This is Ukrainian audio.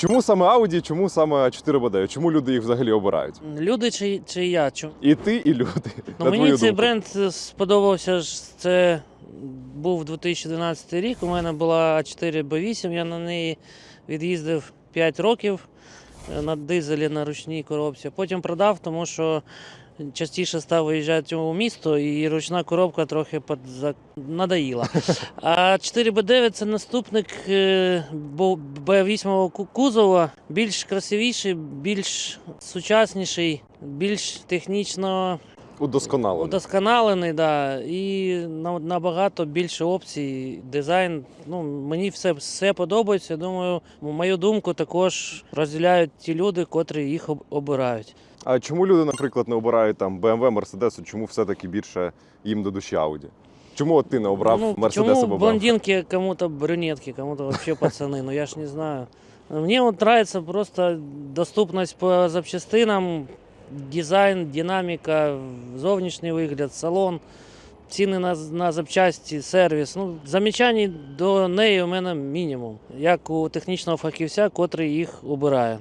Чому саме Audi, чому саме 4 бд Чому люди їх взагалі обирають? Люди чи, чи я? Чому? І ти, і люди. Ну, на мені твою цей думку. бренд сподобався. ж, Це був 2012 рік. У мене була А4 Б8, я на неї від'їздив 5 років е, на дизелі на ручній коробці. Потім продав, тому що частіше став виїжджати у місто, і ручна коробка трохи подза... надоїла. А 4Б9 це наступник е, бо- Б8 кузова, більш красивіший, більш сучасніший, більш технічно Удосконалений. Удосконалений, да, і набагато більше опцій, дизайн. Ну, мені все, все подобається. Думаю, мою думку також розділяють ті люди, котрі їх обирають. А чому люди, наприклад, не обирають там BMW, Mercedes, чому все-таки більше їм до душі Audi? Чому от ти не обрав ну, Mercedes чому блондинки кому-то брюнетки, кому-то вообще пацаны, ну я ж не знаю. Мне вот нравится просто доступность по запчастинам, дизайн, динаміка, зовнішній вигляд, салон, ціни на, на запчасті, сервіс. Ну, замічань до неї у мене мінімум, як у технічного фахівця, котрий їх обирає.